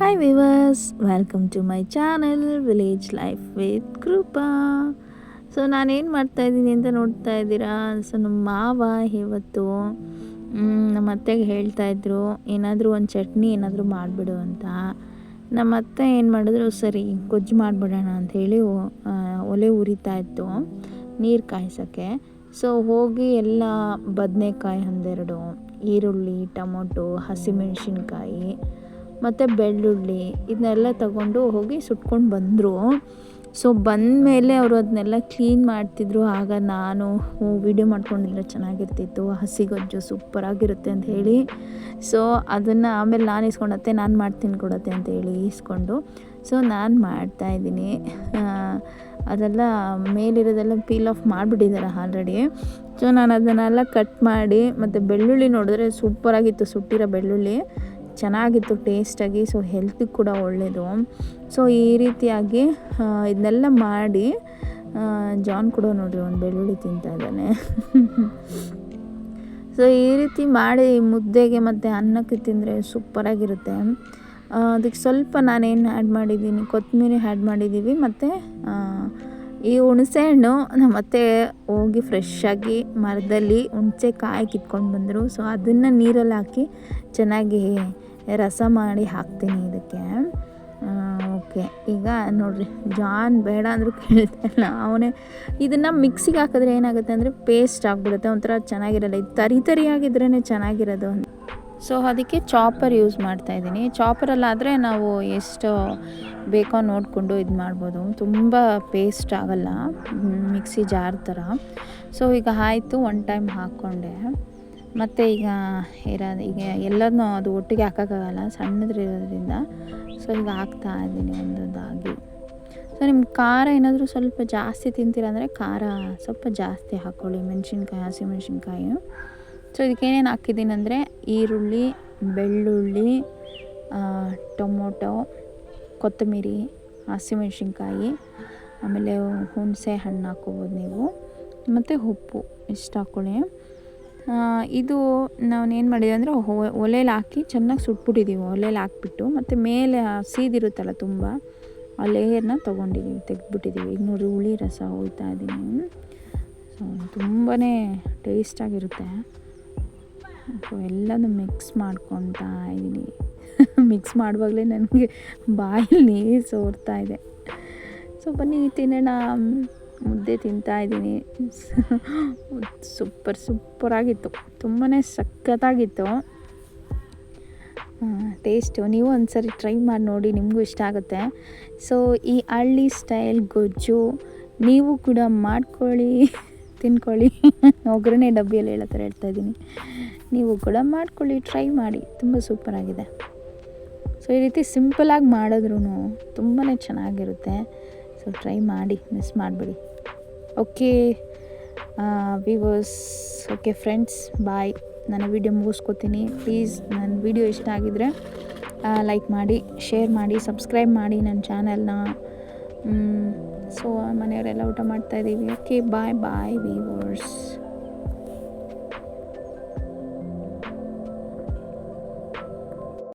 Hi viewers welcome to my channel village life with Krupa so ನಾನೇನು ಮಾಡ್ತಾಯಿದ್ದೀನಿ ಅಂತ ನೋಡ್ತಾ ಇದ್ದೀರಾ? ಸೊ ನಮ್ಮ ಮಾವ ಇವತ್ತು ನಮ್ಮ ಅತ್ತೆಗೆ ಹೇಳ್ತಾಯಿದ್ರು ಏನಾದರೂ ಒಂದು ಚಟ್ನಿ ಏನಾದರೂ ಮಾಡಿಬಿಡು ಅಂತ. ನಮ್ಮ ಅತ್ತೆ ಏನು ಮಾಡಿದ್ರು, ಸರಿ, ಗೊಜ್ಜು ಮಾಡಿಬಿಡೋಣ ಅಂಥೇಳಿ ಒಲೆ ಉರಿತಾ ಇತ್ತು, ನೀರು ಕಾಯಿಸೋಕ್ಕೆ. ಸೊ ಹೋಗಿ ಎಲ್ಲ ಬದನೆಕಾಯಿ ಒಂದೆರಡು, ಈರುಳ್ಳಿ, ಟೊಮೊಟೊ, ಹಸಿಮೆಣಸಿನ್ಕಾಯಿ ಮತ್ತು ಬೆಳ್ಳುಳ್ಳಿ ಇದನ್ನೆಲ್ಲ ತಗೊಂಡು ಹೋಗಿ ಸುಟ್ಕೊಂಡು ಬಂದರು. ಸೊ ಬಂದಮೇಲೆ ಅವರು ಅದನ್ನೆಲ್ಲ ಕ್ಲೀನ್ ಮಾಡ್ತಿದ್ರು. ಆಗ ನಾನು ವಿಡಿಯೋ ಮಾಡ್ಕೊಂಡಿದ್ರೆ ಚೆನ್ನಾಗಿರ್ತಿತ್ತು. ಹಸಿಗೊಜ್ಜು ಸೂಪರಾಗಿರುತ್ತೆ ಅಂತ ಹೇಳಿ. ಸೊ ಅದನ್ನು ಆಮೇಲೆ ನಾನು ಇಸ್ಕೊಂಡತ್ತೆ, ನಾನು ಮಾಡ್ತೀನಿ ಕೊಡತ್ತೆ ಅಂತ ಹೇಳಿ ಇಸ್ಕೊಂಡು. ಸೊ ನಾನು ಮಾಡ್ತಾಯಿದ್ದೀನಿ ಅದೆಲ್ಲ ಮೇಲಿರೋದೆಲ್ಲ ಪೀಲ್ ಆಫ್ ಮಾಡಿಬಿಟ್ಟಿದ್ದಾರೆ ಆಲ್ರೆಡಿ ಸೊ ನಾನು ಅದನ್ನೆಲ್ಲ ಕಟ್ ಮಾಡಿ, ಮತ್ತು ಬೆಳ್ಳುಳ್ಳಿ ನೋಡಿದ್ರೆ ಸೂಪರಾಗಿತ್ತು ಸುಟ್ಟಿರೋ ಬೆಳ್ಳುಳ್ಳಿ. ಚೆನ್ನಾಗಿತ್ತು ಟೇಸ್ಟಾಗಿ ಸೊ ಹೆಲ್ತಿಗೆ ಕೂಡ ಒಳ್ಳೆಯದು ಸೊ ಈ ರೀತಿಯಾಗಿ ಇದನ್ನೆಲ್ಲ ಮಾಡಿ ಜಾನ್ ಕೂಡ ನೋಡಿರಿ ಒಂದು ಬೆಳ್ಳುಳ್ಳಿ ತಿಂತಾ ಇದ್ದಾನೆ. ಸೊ ಈ ರೀತಿ ಮಾಡಿ ಮುದ್ದೆಗೆ ಮತ್ತು ಅನ್ನಕ್ಕೆ ತಿಂದರೆ ಸೂಪರಾಗಿರುತ್ತೆ ಅದಕ್ಕೆ ಸ್ವಲ್ಪ ನಾನೇನು ಆ್ಯಡ್ ಮಾಡಿದ್ದೀನಿ ಕೊತ್ತಂಬರಿ ಆ್ಯಡ್ ಮಾಡಿದ್ದೀವಿ, ಮತ್ತು ಈ ಹುಣಸೆ ಹಣ್ಣು ನಮ್ಮ ಅತ್ತೆ ಹೋಗಿ ಫ್ರೆಶ್ಶಾಗಿ ಮರದಲ್ಲಿ ಹುಣಸೆ ಕಾಯಿ ಕಿತ್ಕೊಂಡು ಬಂದರು. ಸೊ ಅದನ್ನು ನೀರಲ್ಲಿ ಹಾಕಿ ಚೆನ್ನಾಗಿ ರಸ ಮಾಡಿ ಹಾಕ್ತೀನಿ ಇದಕ್ಕೆ. ಓಕೆ. ಈಗ ನೋಡಿರಿ, ಜಾನ್ ಬೇಡ ಅಂದರೂ ಕೇಳ್ತಾ ಇಲ್ಲ ಅವನೇ ಇದನ್ನು ಮಿಕ್ಸಿಗೆ ಹಾಕಿದ್ರೆ ಏನಾಗುತ್ತೆ ಅಂದರೆ ಪೇಸ್ಟ್ ಆಗಿಬಿಡುತ್ತೆ, ಒಂಥರ ಚೆನ್ನಾಗಿರಲ್ಲ. ಇದು ತರಿ ತರಿಯಾಗಿದ್ರೇ ಚೆನ್ನಾಗಿರೋದು ಸೊ ಅದಕ್ಕೆ ಚಾಪರ್ ಯೂಸ್ ಮಾಡ್ತಾ ಇದ್ದೀನಿ. ಚಾಪರಲ್ಲಾದರೆ ನಾವು ಎಷ್ಟು ಬೇಕೋ ನೋಡಿಕೊಂಡು ಇದು ಮಾಡ್ಬೋದು. ತುಂಬ ಪೇಸ್ಟ್ ಆಗಲ್ಲ ಮಿಕ್ಸಿ ಜಾರ್ ಥರ. ಸೊ ಈಗ ಆಯಿತು ಒನ್ ಟೈಮ್ ಹಾಕ್ಕೊಂಡೆ ಮತ್ತು ಈಗ ಇರೋದು, ಈಗ ಎಲ್ಲದನ್ನೂ ಅದು ಒಟ್ಟಿಗೆ ಹಾಕೋಕ್ಕಾಗಲ್ಲ, ಸಣ್ಣದ್ರಿರೋದ್ರಿಂದ. ಸೊ ಈಗ ಹಾಕ್ತಾ ಇದ್ದೀನಿ ಒಂದೊಂದಾಗಿ. ಸೊ ನಿಮ್ಮ ಖಾರ ಏನಾದರೂ ಸ್ವಲ್ಪ ಜಾಸ್ತಿ ತಿಂತೀರ ಅಂದರೆ ಖಾರ ಸ್ವಲ್ಪ ಜಾಸ್ತಿ ಹಾಕ್ಕೊಳ್ಳಿ ಮೆಣಸಿನ್ಕಾಯಿ, ಹಸಿಮೆಣ್ಸಿನ್ಕಾಯಿ. ಸೊ ಇದಕ್ಕೆ ಏನೇನು ಹಾಕಿದ್ದೀನಿ ಅಂದರೆ ಈರುಳ್ಳಿ, ಬೆಳ್ಳುಳ್ಳಿ ಟೊಮೊಟೊ, ಕೊತ್ತಂಬರಿ, ಹಸಿಮೆಣ್ಸಿನ್ಕಾಯಿ, ಆಮೇಲೆ ಹುಣಸೆ ಹಣ್ಣು ಹಾಕ್ಕೋಬೋದು ನೀವು. ಮತ್ತು ಉಪ್ಪು ಇಷ್ಟು ಹಾಕ್ಕೊಳ್ಳಿ ಇದು ನಾವೇನು ಮಾಡಿದೆ ಅಂದರೆ ಒಲೆಯಲ್ಲಿ ಹಾಕಿ ಚೆನ್ನಾಗಿ ಸುಟ್ಬಿಟ್ಟಿದ್ದೀವಿ ಒಲೆಯಲ್ಲಿ ಹಾಕ್ಬಿಟ್ಟು. ಮತ್ತು ಮೇಲೆ ಸೀದಿರುತ್ತಲ್ಲ ತುಂಬ, ಆ ಲೇಯರ್ನ ತೊಗೊಂಡಿದ್ದೀವಿ ತೆಗೆದ್ಬಿಟ್ಟಿದ್ದೀವಿ ಈಗ ನೋಡಿ ಹುಳಿ ರಸ ಹೋಯ್ತಾ ಇದ್ದೀನಿ ಸೊ ತುಂಬಾ ಟೇಸ್ಟಾಗಿರುತ್ತೆ ಸೊ ಎಲ್ಲನೂ ಮಿಕ್ಸ್ ಮಾಡ್ಕೊತಾ ಇದ್ದೀನಿ ಮಿಕ್ಸ್ ಮಾಡುವಾಗಲೇ ನನಗೆ ಬಾಯಲ್ಲಿ ಸೋರ್ತಾ ಇದೆ. ಸೊ ಬನ್ನಿ, ತಿನ್ನೋಣ. ಮುದ್ದೆ ತಿಂತಾಯಿದ್ದೀನಿ ಸೂಪರ್ ಸೂಪರಾಗಿತ್ತು ತುಂಬಾ ಸಖತ್ತಾಗಿತ್ತು. ಟೇಸ್ಟು ನೀವು ಒಂದ್ಸರಿ ಟ್ರೈ ಮಾಡಿ ನೋಡಿ, ನಿಮಗೂ ಇಷ್ಟ ಆಗುತ್ತೆ. ಸೊ ಈ ಹಳ್ಳಿ ಸ್ಟೈಲ್ ಗೊಜ್ಜು, ನೀವು ಕೂಡ ಮಾಡ್ಕೊಳ್ಳಿ, ತಿನ್ಕೊಳ್ಳಿ. ಒಗ್ಗರಣೆ ಡಬ್ಬಿಯಲ್ಲಿ ಹೇಳೋ ಥರ ಹೇಳ್ತಾ ಇದ್ದೀನಿ. ನೀವು ಕೂಡ ಮಾಡ್ಕೊಳ್ಳಿ ಟ್ರೈ ಮಾಡಿ. ತುಂಬ ಸೂಪರಾಗಿದೆ ಸೊ ಈ ರೀತಿ ಸಿಂಪಲಾಗಿ ಮಾಡಿದ್ರೂ ತುಂಬಾ ಚೆನ್ನಾಗಿರುತ್ತೆ. ಸೊ ಟ್ರೈ ಮಾಡಿ ಮಿಸ್ ಮಾಡಬೇಡಿ. Okay viewers okay friends bye ನನ್ನ ವಿಡಿಯೋ ಮುಗಿಸ್ಕೊತೀನಿ. ಪ್ಲೀಸ್ ನನ್ನ ವಿಡಿಯೋ ಇಷ್ಟ ಆಗಿದರೆ ಲೈಕ್ ಮಾಡಿ ಶೇರ್ ಮಾಡಿ ಸಬ್ಸ್ಕ್ರೈಬ್ ಮಾಡಿ ನನ್ನ ಚಾನಲ್ನ ಸೊ ಮನೆಯವರೆಲ್ಲ ಊಟ ಮಾಡ್ತಾಯಿದ್ದೀವಿ ಓಕೆ ಬಾಯ್ ಬಾಯ್ ವಿವರ್ಸ್